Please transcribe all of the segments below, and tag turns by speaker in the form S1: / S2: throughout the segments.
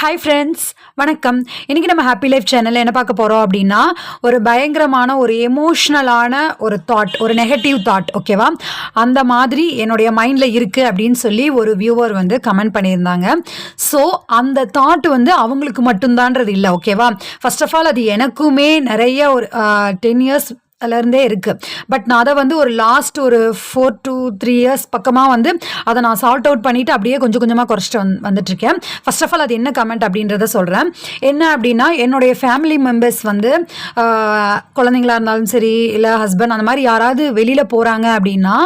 S1: Hi friends வணக்கம். இன்றைக்கி நம்ம ஹாப்பி லைஃப் சேனலில் என்ன பார்க்க போகிறோம் அப்படின்னா ஒரு பயங்கரமான ஒரு எமோஷ்னலான ஒரு தாட் ஒரு நெகட்டிவ் தாட் ஓகேவா அந்த மாதிரி என்னுடைய மைண்டில் இருக்குது அப்படின்னு சொல்லி ஒரு வியூவர் வந்து கமெண்ட் பண்ணியிருந்தாங்க. ஸோ அந்த தாட் வந்து அவங்களுக்கு மட்டும்தான்றது இல்லை ஓகேவா ஃபர்ஸ்ட் ஆஃப் ஆல் அது எனக்குமே நிறைய ஒரு டென் இயர்ஸ் இருந்தே இருக்குது பட் நான் அதை வந்து ஒரு லாஸ்ட் ஒரு ஃபோர் டூ த்ரீ இயர்ஸ் பக்கமாக வந்து அதை நான் சால்ட் அவுட் பண்ணிவிட்டு அப்படியே கொஞ்சம் கொஞ்சமாக குறைச்சிட்டு வந்து வந்துட்டுருக்கேன். ஃபர்ஸ்ட் ஆஃப் ஆல் அது என்ன கமெண்ட் அப்படின்றத சொல்கிறேன் என்ன அப்படின்னா என்னுடைய ஃபேமிலி மெம்பர்ஸ் வந்து குழந்தைங்களா இருந்தாலும் சரி இல்லை ஹஸ்பண்ட் அந்த மாதிரி யாராவது வெளியில் போகிறாங்க அப்படின்னா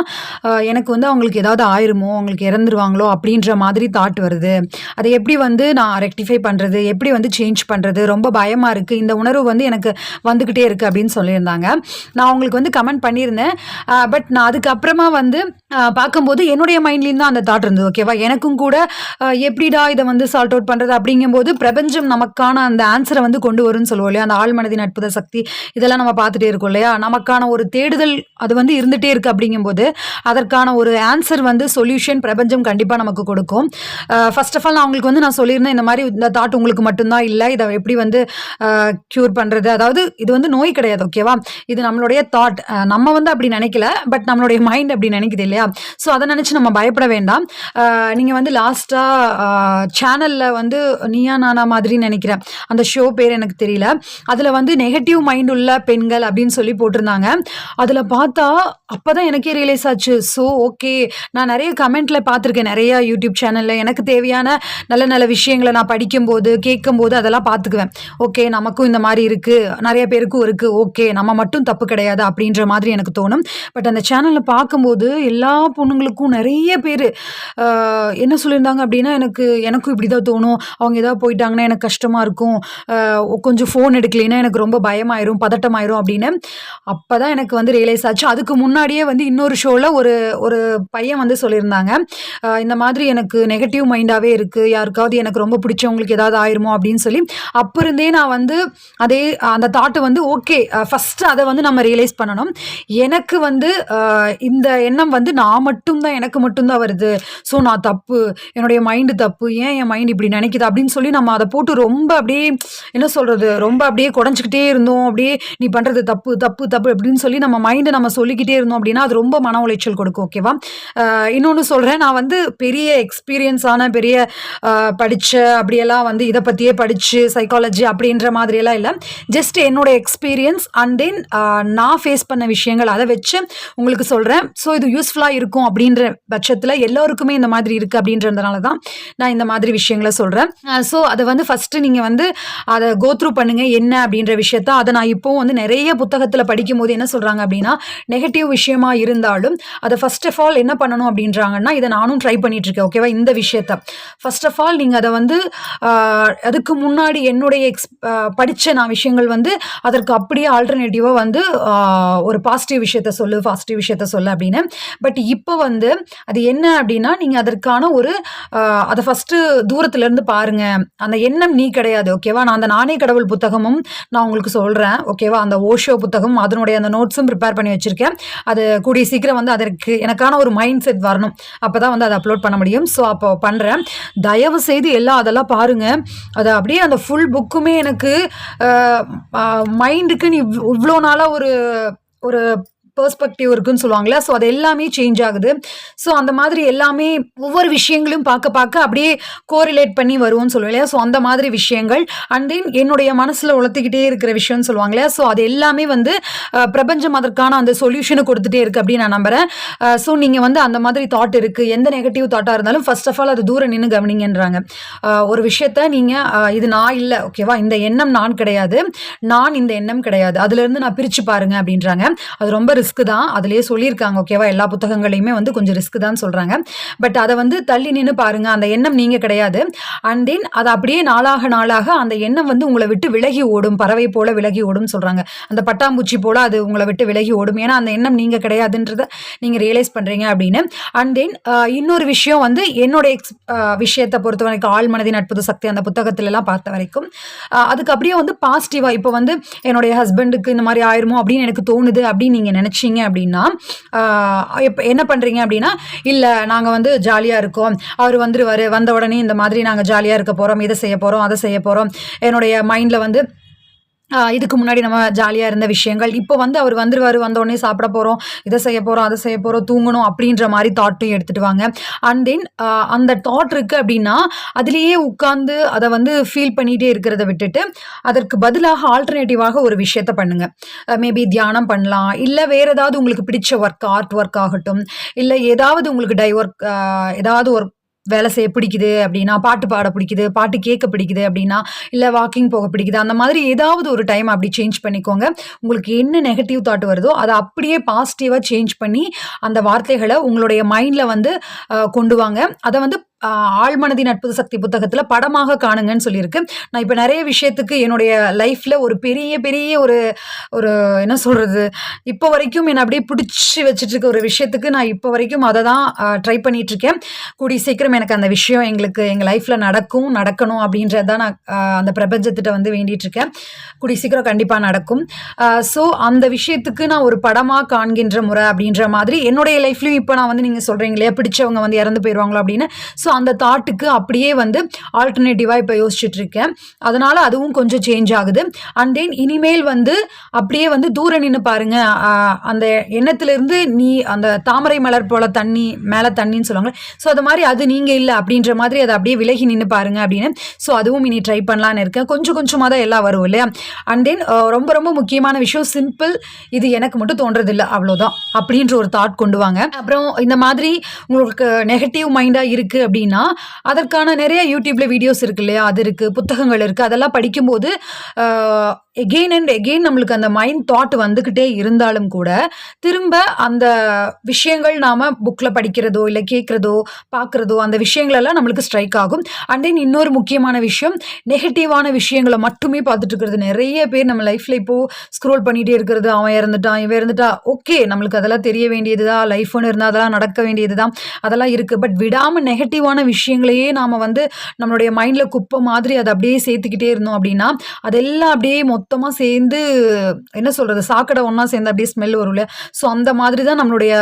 S1: எனக்கு வந்து அவங்களுக்கு ஏதாவது ஆயிருமோ அவங்களுக்கு இறந்துருவாங்களோ அப்படின்ற மாதிரி தாட் வருது. அதை எப்படி வந்து நான் ரெக்டிஃபை பண்ணுறது எப்படி வந்து சேஞ்ச் பண்ணுறது ரொம்ப பயமாக இருக்குது இந்த உணர்வு வந்து எனக்கு வந்துக்கிட்டே இருக்குது அப்படின்னு சொல்லியிருந்தாங்க. நான் அவங்களுக்கு வந்து கமெண்ட் பண்ணியிருந்தேன். பட் நான் அதுக்கப்புறமா வந்து பார்க்கும்போது என்னுடைய மைண்ட்லேயும் தான் அந்த தாட் இருந்தது ஓகேவா எனக்கும் கூட எப்படிடா இதை வந்து சால்ட் அவுட் பண்ணுறது அப்படிங்கும்போது பிரபஞ்சம் நமக்கான அந்த ஆன்சரை வந்து கொண்டு வரும்னு சொல்லுவோம் இல்லையா? அந்த ஆழ்மனதின் அற்புத சக்தி இதெல்லாம் நம்ம பார்த்துட்டே இருக்கோம் இல்லையா? நமக்கான ஒரு தேடுதல் அது வந்து இருந்துகிட்டே இருக்குது அப்படிங்கும்போது அதற்கான ஒரு ஆன்சர் வந்து சொல்யூஷன் பிரபஞ்சம் கண்டிப்பாக நமக்கு கொடுக்கும். ஃபர்ஸ்ட் ஆஃப் ஆல் நான் அவங்களுக்கு வந்து நான் சொல்லியிருந்தேன் இந்த மாதிரி இந்த தாட் உங்களுக்கு மட்டும்தான் இல்லை இதை எப்படி வந்து க்யூர் பண்ணுறது அதாவது இது வந்து நோய் கிடையாது ஓகேவா இது நம்மளுடைய தாட் நம்ம வந்து அப்படி நினைக்கல பட் நம்மளுடைய மைண்ட் அப்படி நினைக்குது இல்லையா? ஸோ அதை நினச்சி நம்ம பயப்பட வேண்டாம். நீங்கள் வந்து லாஸ்ட்டாக சேனலில் வந்து நீயா நானா மாதிரி நினைக்கிறேன். அந்த ஷோ பேர் எனக்கு தெரியல. அதில் வந்து நெகட்டிவ் மைண்ட் உள்ள பெண்கள் அப்படின்னு சொல்லி போட்டிருந்தாங்க. அதில் பார்த்தா அப்போ தான் எனக்கே ரியலைஸ் ஆச்சு. ஸோ ஓகே நான் நிறைய கமெண்ட்டில் பார்த்துருக்கேன். நிறைய யூடியூப் சேனலில் எனக்கு தேவையான நல்ல நல்ல விஷயங்களை நான் படிக்கும்போது கேட்கும்போது அதெல்லாம் பார்த்துக்குவேன். ஓகே நமக்கும் இந்த மாதிரி இருக்குது நிறைய பேருக்கும் இருக்குது ஓகே நம்ம மட்டும் தப்பு கிடையாது அப்படின்ற மாதிரி எனக்கு தோணும். பட் அந்த சேனல்ல பார்க்கும்போது எல்லா பொண்ணுங்களுக்கும் நிறைய பேர் என்ன சொல்லியிருந்தாங்க அப்படின்னா எனக்கு எனக்கும் இப்படி தான் தோணும். அவங்க ஏதாவது போயிட்டாங்கன்னா எனக்கு கஷ்டமாக இருக்கும். கொஞ்சம் ஃபோன் எடுக்கலைன்னா எனக்கு ரொம்ப பயமாயிரும் பதட்டமாயிரும் அப்படின்னு. அப்போதான் எனக்கு வந்து ரியலைஸ் ஆச்சு. அதுக்கு முன்னாடியே வந்து இன்னொரு ஷோவில் ஒரு ஒரு பையன் வந்து சொல்லியிருந்தாங்க. இந்த மாதிரி எனக்கு நெகட்டிவ் மைண்டாகவே இருக்குது யாருக்காவது எனக்கு ரொம்ப பிடிச்சவங்களுக்கு ஏதாவது ஆயிருமோ? அப்படின்னு சொல்லி அப்போ இருந்தே நான் வந்து அதே அந்த தாட்டு வந்து ஓகே ஃபஸ்ட்டு அதை வந்து நம்ம ரியலைஸ் பண்ணணும். எனக்கு வந்து இந்த எண்ணம் வந்து நான் மட்டும்தான் எனக்கு மட்டும்தான் வருது. ஸோ நான் தப்பு. என்னுடைய மைண்டு தப்பு. ஏன் என் மைண்ட் இப்படி நினைக்குது? அப்படின்னு சொல்லி நம்ம அதை போட்டு ரொம்ப அப்படியே என்ன சொல்கிறது ரொம்ப அப்படியே குடஞ்சிக்கிட்டே இருந்தோம். அப்படியே நீ பண்ணுறது தப்பு தப்பு தப்பு அப்படின்னு சொல்லி நம்ம மைண்டை நம்ம சொல்லிக்கிட்டே இருந்தோம் அப்படின்னா அது ரொம்ப மன உளைச்சல் கொடுக்கும் ஓகேவா இன்னொன்று சொல்கிறேன் நான் வந்து பெரிய எக்ஸ்பீரியன்ஸான பெரிய படித்த அப்படியெல்லாம் வந்து இதை பற்றியே படித்து சைக்காலஜி அப்படின்ற மாதிரியெல்லாம் இல்லை. ஜஸ்ட் என்னோட எக்ஸ்பீரியன்ஸ் அண்ட் தென் நான் ஃபேஸ் பண்ண விஷயங்கள் அதை வச்சு உங்களுக்கு சொல்கிறேன் ஸோ இது யூஸ்ஃபுல்லாக இருக்கும் அப்படின்ற பட்சத்தில் எல்லோருக்குமே இந்த மாதிரி இருக்குது அப்படின்றதுனால தான் நான் இந்த மாதிரி விஷயங்களை சொல்கிறேன் ஸோ அதை வந்து ஃபஸ்ட்டு நீங்கள் வந்து அதை கோத்ரூ பண்ணுங்கள் என்ன அப்படின்ற விஷயத்த. அதை நான் இப்போவும் வந்து நிறைய புத்தகத்தில் படிக்கும்போது என்ன சொல்கிறாங்க அப்படின்னா நெகட்டிவ் விஷயமா இருந்தாலும் அதை ஃபர்ஸ்ட் ஆஃப் ஆல் என்ன பண்ணணும் அப்படின்றாங்கன்னா இதை நானும் ட்ரை பண்ணிட்டு இருக்கேன் ஓகேவா இந்த விஷயத்த. ஃபர்ஸ்ட் ஆஃப் ஆல் நீங்கள் அதை வந்து அதுக்கு முன்னாடி என்னுடைய எக்ஸ் படித்த நான் விஷயங்கள் வந்து அதற்கு அப்படியே ஆல்டர்னேட்டிவாக வந்து ஒரு பாசிட்டிவ் விஷயத்த சொல்லு பாசிட்டிவ் விஷயத்த சொல்லு அப்படின்னு. பட் இப்போ வந்து அது என்ன அப்படின்னா நீங்கள் அதற்கான ஒரு அதை ஃபஸ்ட்டு தூரத்துலேருந்து பாருங்கள் அந்த எண்ணம் நீ கிடையாது ஓகேவா நான் அந்த நானே கடவுள் புத்தகமும் நான் உங்களுக்கு சொல்கிறேன் ஓகேவா அந்த ஓஷோ புத்தகம் அதனுடைய அந்த நோட்ஸும் ப்ரிப்பேர் பண்ணி வச்சுருக்கேன். அது கூடிய சீக்கிரம் வந்து அதற்கு எனக்கான ஒரு மைண்ட் செட் வரணும். அப்போ தான் வந்து அதை அப்லோட் பண்ண முடியும். ஸோ அப்போ பண்ணுறேன் தயவு செய்து எல்லாம் அதெல்லாம் பாருங்கள் அது அப்படியே அந்த ஃபுல் புக்குமே எனக்கு மைண்டுக்கு நீ இவ்வளோ நாளாக ஒரு ஒரு பெர்ஸ்பெக்டிவ் இருக்குன்னு சொல்லுவாங்களா ஸோ அது எல்லாமே சேஞ்ச் ஆகுது. ஸோ அந்த மாதிரி எல்லாமே ஒவ்வொரு விஷயங்களையும் பார்க்க பார்க்க அப்படியே கோரிலேட் பண்ணி வருவோம்னு சொல்லுவோம் இல்லையா? ஸோ அந்த மாதிரி விஷயங்கள். அண்ட் தென் என்னுடைய மனசில் உளர்த்திக்கிட்டே இருக்கிற விஷயம்னு சொல்லுவாங்க இல்லையா? ஸோ அது எல்லாமே வந்து பிரபஞ்சம் அதற்கான அந்த சொல்யூஷனை கொடுத்துட்டே இருக்குது அப்படின்னு நான் நம்புகிறேன் ஸோ நீங்கள் வந்து அந்த மாதிரி தாட் இருக்குது எந்த நெகட்டிவ் தாட்டாக இருந்தாலும் ஃபர்ஸ்ட் ஆஃப் ஆல் அது தூரம் நின்று கவனிங்கன்றாங்க. ஒரு விஷயத்த நீங்கள் இது நான் இல்லை ஓகேவா இந்த எண்ணம் நான் கிடையாது. நான் இந்த எண்ணம் கிடையாது. அதுலேருந்து நான் பிரித்து பாருங்க அப்படின்றாங்க. அது ரொம்ப ரிஸ்க் தான். அதுலேயே சொல்லியிருக்காங்க ஓகேவா எல்லா புத்தகங்களையுமே வந்து கொஞ்சம் ரிஸ்க் தான் சொல்கிறாங்க பட் அதை வந்து தள்ளி நின்று பாருங்க அந்த எண்ணம் நீங்கள் கிடையாது. அண்ட் தென் அது அப்படியே நாளாக நாளாக அந்த எண்ணம் வந்து உங்களை விட்டு விலகி ஓடும். பறவை போல விலகி ஓடும் சொல்கிறாங்க அந்த பட்டாம்பூச்சி போல அது உங்களை விட்டு விலகி ஓடும். ஏன்னா அந்த எண்ணம் நீங்கள் கிடையாதுன்றத நீங்கள் ரியலைஸ் பண்ணுறீங்க அப்படின்னு. அண்ட் தென் இன்னொரு விஷயம் வந்து என்னோட எக்ஸ் விஷயத்தை பொறுத்த வரைக்கும் ஆள் மனதின் அற்புத சக்தி அந்த புத்தகத்திலலாம் பார்த்த வரைக்கும் அதுக்கு அப்படியே வந்து பாசிட்டிவாக இப்போ வந்து என்னுடைய ஹஸ்பண்டுக்கு இந்த மாதிரி ஆயிருமோ அப்படின்னு எனக்கு தோணுது அப்படின்னு நீங்கள் நினச்சி நினச்சிங்க அப்படின்னா இப்போ என்ன பண்ணுறீங்க அப்படின்னா இல்லை நாங்கள் வந்து ஜாலியாக இருக்கோம். அவர் வந்துருவார். வந்த உடனே இந்த மாதிரி நாங்கள் ஜாலியாக இருக்க போகிறோம் இதை செய்ய போகிறோம் அதை செய்ய போகிறோம் என்னுடைய மைண்டில் வந்து இதுக்கு முன்னாடி நம்ம ஜாலியாக இருந்த விஷயங்கள். இப்போ வந்து அவர் வந்துருவார் வந்தோடனே சாப்பிட போகிறோம் இதை செய்ய போகிறோம் அதை செய்ய போகிறோம் தூங்கணும் அப்படின்ற மாதிரி தாட்டையும் எடுத்துகிட்டு வாங்க அண்ட் தென் அந்த தாட் இருக்குது அப்படின்னா அதுலேயே உட்காந்து அதை வந்து ஃபீல் பண்ணிகிட்டே இருக்கிறத விட்டுட்டு அதற்கு பதிலாக ஆல்டர்னேட்டிவாக ஒரு விஷயத்த பண்ணுங்கள் மேபி தியானம் பண்ணலாம் இல்லை வேறு ஏதாவது உங்களுக்கு பிடிச்ச ஒர்க் ஆர்ட் ஒர்க் ஆகட்டும் இல்லை ஏதாவது உங்களுக்கு டை ஒர்க் ஏதாவது ஒரு வேலை செய்ய பிடிக்குது அப்படின்னா பாட்டு பாட பிடிக்குது பாட்டு கேட்க பிடிக்குது அப்படின்னா இல்லை வாக்கிங் போக பிடிக்குது அந்த மாதிரி ஏதாவது ஒரு டைம் அப்படி சேஞ்ச் பண்ணிக்கோங்க. உங்களுக்கு என்ன நெகட்டிவ் தாட் வருதோ அதை அப்படியே பாசிட்டிவாக சேஞ்ச் பண்ணி அந்த வார்த்தைகளை உங்களுடைய மைண்டில் வந்து கொண்டு வாங்க. அதை வந்து ஆழ்மனதின் அற்புத சக்தி புத்தகத்தில் படமாக காணுங்கன்னு சொல்லியிருக்கு. நான் இப்போ நிறைய விஷயத்துக்கு என்னுடைய லைஃப்பில் ஒரு பெரிய பெரிய ஒரு ஒரு என்ன சொல்கிறது இப்போ வரைக்கும் என்னை அப்படியே பிடிச்சி வச்சுட்டு இருக்க ஒரு விஷயத்துக்கு நான் இப்போ வரைக்கும் அதை தான் ட்ரை பண்ணிகிட்ருக்கேன் கூடிய சீக்கிரம் எனக்கு அந்த விஷயம் எங்களுக்கு எங்கள் லைஃப்பில் நடக்கும் நடக்கணும் அப்படின்றது தான் நான் அந்த பிரபஞ்சத்திட்ட வந்து வேண்டிகிட்ருக்கேன் கூடி கூடிய சீக்கிரம் கண்டிப்பாக நடக்கும். ஸோ அந்த விஷயத்துக்கு நான் ஒரு படமாக காண்கின்ற முறை அப்படின்ற மாதிரி என்னுடைய லைஃப்லையும் இப்போ நான் வந்து நீங்கள் சொல்கிறீங்க இல்லையா பிடிச்சவங்க வந்து இறந்து போயிடுவாங்களோ அப்படின்னு. ஸோ அந்த தாட்டுக்கு அப்படியே வந்து ஆல்டர்னேட்டிவாக இப்போ யோசிச்சுட்டு இருக்கேன் அதனால் அதுவும் கொஞ்சம் சேஞ்ச் ஆகுது. அண்ட் தென் இனிமேல் வந்து அப்படியே வந்து தூரம் நின்று பாருங்க. அந்த எண்ணத்துலேருந்து நீ அந்த தாமரை மலர் போல தண்ணி மேலே தண்ணின்னு சொல்லுவாங்க. ஸோ அது மாதிரி அது நீங்கள் இல்லை அப்படின்ற மாதிரி அதை அப்படியே விலகி நின்று பாருங்க அப்படின்னு. ஸோ அதுவும் இனி ட்ரை பண்ணலான்னு இருக்கேன். கொஞ்சம் கொஞ்சமாக தான் எல்லாம் வரும் இல்லையா? அண்ட் தென் ரொம்ப ரொம்ப முக்கியமான விஷயம் சிம்பிள் இது எனக்கு மட்டும் தோன்றதில்லை. அவ்வளோதான் அப்படின்ற ஒரு தாட் கொண்டு வாங்க. அப்புறம் இந்த மாதிரி உங்களுக்கு நெகட்டிவ் மைண்டாக இருக்குது அப்படின்னா அதற்கான நிறைய யூடியூப்ல வீடியோஸ் இருக்கு இல்லையா? அது இருக்குது புத்தகங்கள் இருக்குது அதெல்லாம் படிக்கும்போது எகெயின் அண்ட் எகெயின் நம்மளுக்கு அந்த மைண்ட் தாட் வந்துக்கிட்டே இருந்தாலும் கூட திரும்ப அந்த விஷயங்கள் நாம் புக்கில் படிக்கிறதோ இல்லை கேட்குறதோ பார்க்குறதோ அந்த விஷயங்களெல்லாம் நம்மளுக்கு ஸ்ட்ரைக் ஆகும். அண்ட் தென் இன்னொரு முக்கியமான விஷயம் நெகட்டிவான விஷயங்களை மட்டுமே பார்த்துட்டு இருக்கிறது. நிறைய பேர் நம்ம லைஃப்பில் இப்போது ஸ்க்ரோல் பண்ணிகிட்டே இருக்கிறது. அவன் இறந்துட்டான் இவன் இறந்துட்டா ஓகே நம்மளுக்கு அதெல்லாம் தெரிய வேண்டியது தான் லைஃப்னு இருந்தால் அதெல்லாம் நடக்க வேண்டியது தான் அதெல்லாம் இருக்குது பட் விடாமல் நெகட்டிவான விஷயங்களையே நாம் வந்து நம்மளுடைய மைண்டில் குப்பை மாதிரி அதை அப்படியே சேர்த்துக்கிட்டே இருந்தோம் அப்படின்னா அதெல்லாம் அப்படியே மொத்த மொத்தமாக சேர்ந்து என்ன சொல்கிறது சாக்கடை ஒன்றா சேர்ந்து அப்படியே ஸ்மெல் வரும் இல்லையா? ஸோ அந்த மாதிரி தான் நம்மளுடைய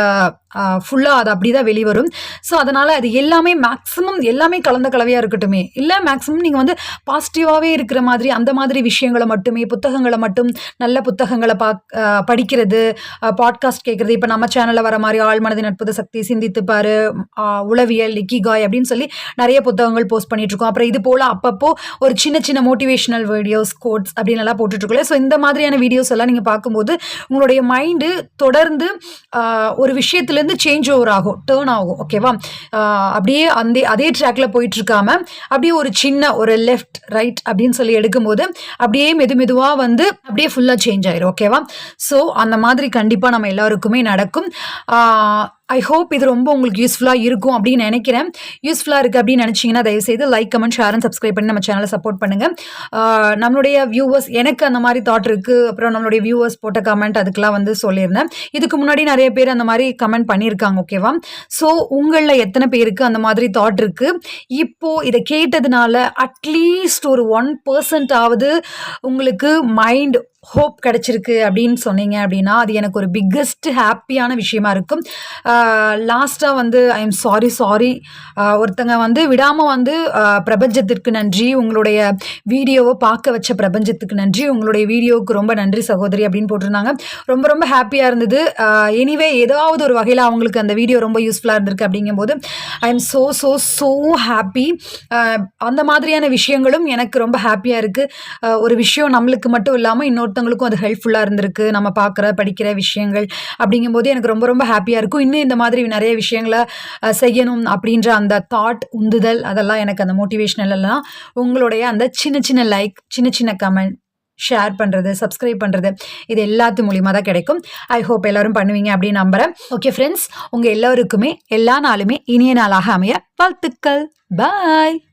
S1: ஃபுல்லாக அது அப்படி தான் வெளிவரும். ஸோ அதனால் அது எல்லாமே மேக்ஸிமம் எல்லாமே கலந்த கலவையாக இருக்கட்டுமே. இல்லை மேக்ஸிமம் நீங்கள் வந்து பாசிட்டிவாகவே இருக்கிற மாதிரி அந்த மாதிரி விஷயங்களை மட்டுமே புத்தகங்களை மட்டும் நல்ல புத்தகங்களை பா படிக்கிறது பாட்காஸ்ட் கேட்குறது. இப்போ நம்ம சேனலில் வர மாதிரி ஆழ்மனதின் அற்புத சக்தி சிந்தித்துப்பார் உளவியல் இக்கிகாய் அப்படின்னு சொல்லி நிறைய புத்தகங்கள் போஸ்ட் பண்ணிகிட்ருக்கோம் இருக்கோம் அப்புறம் இது போல் அப்பப்போ ஒரு சின்ன சின்ன மோட்டிவேஷனல் வீடியோஸ் கோட்ஸ் அப்படின்னு எல்லாம் போட்டுட்ருக்கோம் ஸோ இந்த மாதிரியான வீடியோஸ் எல்லாம் நீங்கள் பார்க்கும்போது உங்களுடைய மைண்டு தொடர்ந்து ஒரு விஷயத்துல விஷயத்துலேருந்து சேஞ்ச் ஓவர் ஆகும் டேர்ன் ஆகும் ஓகேவா அப்படியே அந்த அதே ட்ராக்ல போயிட்டு இருக்காம அப்படியே ஒரு சின்ன ஒரு லெஃப்ட் ரைட் அப்படின்னு சொல்லி எடுக்கும்போது அப்படியே மெது மெதுவாக வந்து அப்படியே ஃபுல்லாக சேஞ்ச் ஆயிரும் ஓகேவா ஸோ அந்த மாதிரி கண்டிப்பாக நம்ம எல்லாருக்குமே நடக்கும். ஐ ஹோப் இது ரொம்ப உங்களுக்கு யூஸ்ஃபுல்லாக இருக்கும் அப்படின்னு நினைக்கிறேன். யூஸ்ஃபுல்லாக இருக்குது அப்படின்னு நினச்சிங்கன்னா தயவுசெய்து like comment share and subscribe பண்ணி நம்ம சேனலை சப்போர்ட் பண்ணுங்கள் நம்மளுடைய வியூவர்ஸ் எனக்கு அந்த மாதிரி தாட் இருக்குது அப்புறம் நம்மளுடைய வியூவர்ஸ் போட்ட கமெண்ட் அதுக்கெலாம் வந்து சொல்லியிருந்தேன். இதுக்கு முன்னாடி நிறைய பேர் அந்த மாதிரி கமெண்ட் பண்ணியிருக்காங்க ஓகேவா ஸோ உங்களில் எத்தனை பேருக்கு அந்த மாதிரி தாட் இருக்குது இப்போது இதை கேட்டதுனால அட்லீஸ்ட் ஒரு ஒன் பர்சன்ட் ஆவது உங்களுக்கு மைண்ட் ஹோப் கிடச்சிருக்கு அப்படின்னு சொன்னீங்க அப்படின்னா அது எனக்கு ஒரு பிக்கஸ்ட் ஹாப்பியான விஷயமா இருக்கும். லாஸ்ட்டாக வந்து ஐ எம் சாரி சாரி ஒருத்தங்க வந்து விடாமல் வந்து பிரபஞ்சத்திற்கு நன்றி. உங்களுடைய வீடியோவை பார்க்க வச்ச பிரபஞ்சத்துக்கு நன்றி. உங்களுடைய வீடியோவுக்கு ரொம்ப நன்றி சகோதரி அப்படின்னு போட்டிருந்தாங்க. ரொம்ப ரொம்ப ஹாப்பியாக இருந்தது. எனிவே ஏதாவது ஒரு வகையில் அவங்களுக்கு அந்த வீடியோ ரொம்ப யூஸ்ஃபுல்லாக இருந்திருக்கு அப்படிங்கும்போது I am so so so happy அந்த மாதிரியான விஷயங்களும் எனக்கு ரொம்ப ஹாப்பியாக இருக்குது ஒரு விஷயம் நம்மளுக்கு மட்டும் இல்லாமல் இன்னொரு இன்னொருத்தவங்களுக்கும் அது ஹெல்ப்ஃபுல்லாக இருந்திருக்கு. நம்ம பார்க்குற படிக்கிற விஷயங்கள் அப்படிங்கும்போது எனக்கு ரொம்ப ரொம்ப ஹாப்பியாக இருக்கும். இன்னும் இந்த மாதிரி நிறைய விஷயங்களை செய்யணும் அப்படின்ற அந்த தாட் உந்துதல் அதெல்லாம் எனக்கு அந்த மோட்டிவேஷனல் எல்லாம் உங்களுடைய அந்த சின்ன சின்ன லைக் சின்ன சின்ன கமெண்ட் ஷேர் பண்ணுறது சப்ஸ்கிரைப் பண்ணுறது இது எல்லாத்து மூலியமாக தான் கிடைக்கும். ஐ ஹோப் எல்லோரும் பண்ணுவீங்க அப்படின்னு நம்புகிறேன் ஓகே ஃப்ரெண்ட்ஸ் உங்கள் எல்லோருக்குமே எல்லா நாளுமே இனிய நாளாக அமைய வாழ்த்துக்கள். பாய்